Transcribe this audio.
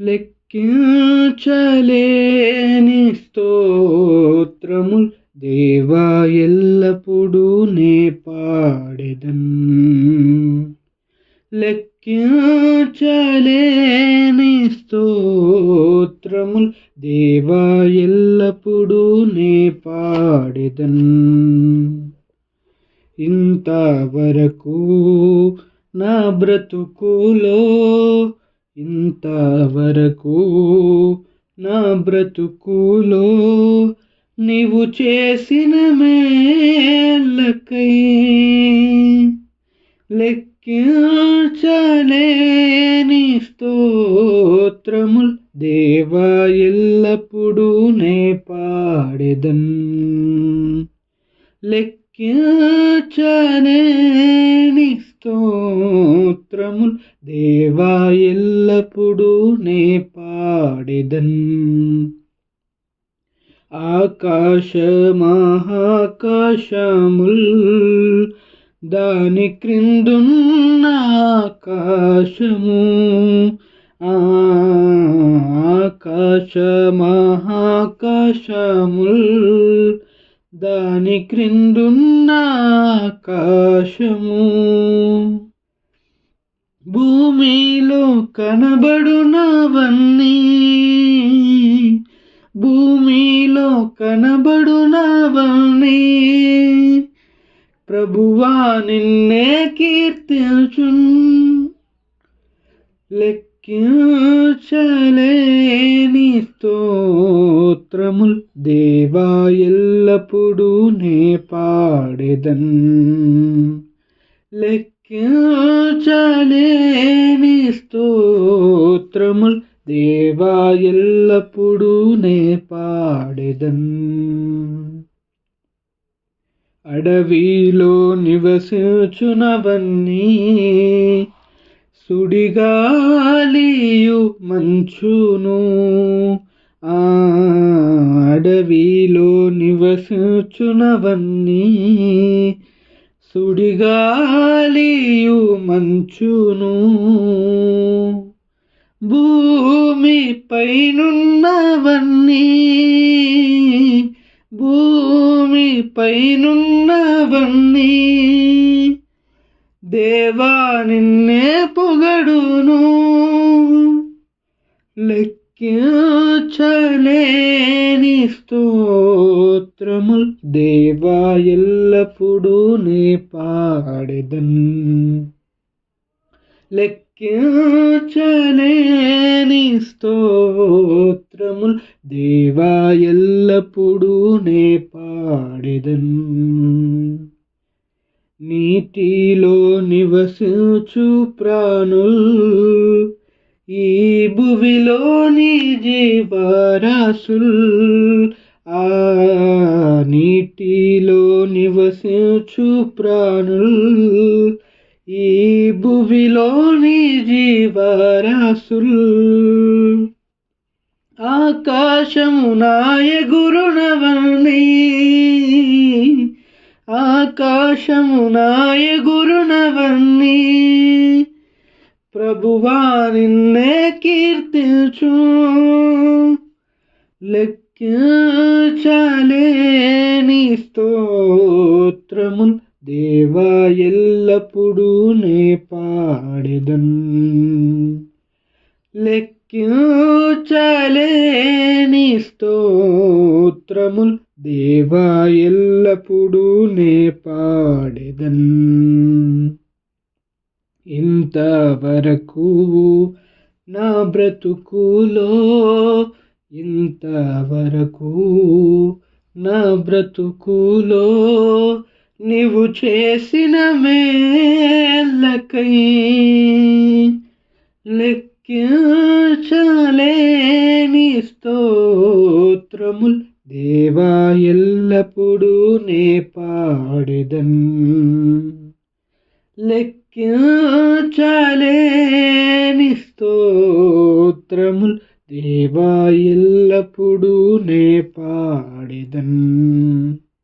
లెక్కించలేని స్తోత్రముల్ దేవా ఎల్లప్పుడూ నే పాడెదన్. లెక్కించలేని స్తోత్రముల్ దేవా ఎల్లప్పుడూ నే పాడెదన్. ఇంతవరకు నా బ్రతుకులో ఇంతవరకు నా బ్రతుకులో నీవు చేసిన మేళ్ళకై లెక్కించలేని స్తోత్రముల్ దేవా ఎల్లప్పుడూ నే పాడెదన్. లెక్కించలేని స్తోత్రముల్ దే ఎల్లప్పుడూ నే పాడెదన్. ఆకాశ మహాకాశముల్ దాని క్రిందున్న ఆకాశము. ఆకాశ మహాకాశముల్ దాని క్రిందున్న ఆకాశము. భూమిలో కనబడునవన్నీ. భూమిలో కనబడునవన్నీ. ప్రభువా నిన్నే కీర్తించున్ లెక్కించలేని స్తోత్రముల్ దేవా ఎల్లప్పుడూ నే పాడెదన్. లెక్కించలేని స్తోత్రముల్ దేవా ఎల్లప్పుడూ నే పాడెదన్. అడవిలో నివసించునవన్నీ సుడిగాలియు మంచును. అడవిలో నివసించునవన్నీ సుడిగాలియు మంచును. భూమి పైనున్నవన్నీ భూమి పైనున్నవన్నీ దేవా నిన్నే పొగడును. లెక్కించలేని స్తోత్రముల్ దేవా ఎల్లప్పుడూ నే పాడెదన్. లెక్కించలేని స్తోత్రముల్ దేవా ఎల్లప్పుడూ నే పాడెదన్. నీటిలో నివసించు ప్రాణుల్ ఈ భువిలోని జీవరాశుల్ ఆ నీటిలో నివసించు ప్రాణుల్. ఈ భువిలోని జీవరాశుల్ ఆకాశము నాయ గురునవన్నీ ఆకాశము నాయ గురునవన్నీ ప్రభువా నిన్నే కీర్తించు. లెక్కించలేని స్తోత్రముల్ దేవా ఎల్లప్పుడూ నే పాడెదన్. లెక్కించలేని స్తోత్రముల్ దేవా ఎల్లప్పుడూ నే పాడెదన్. ఇంతవరకు నా బ్రతుకులో ఇంతవరకు నా బ్రతుకులో నీవు చేసిన మేళ్ళకై లెక్కించలేని స్తోత్రముల్ దేవా ఎల్లప్పుడూ నే పాడెదన్. లెక్కించలేని స్తోత్రముల్ దేవా ఎల్లప్పుడూ నే పాడెదన్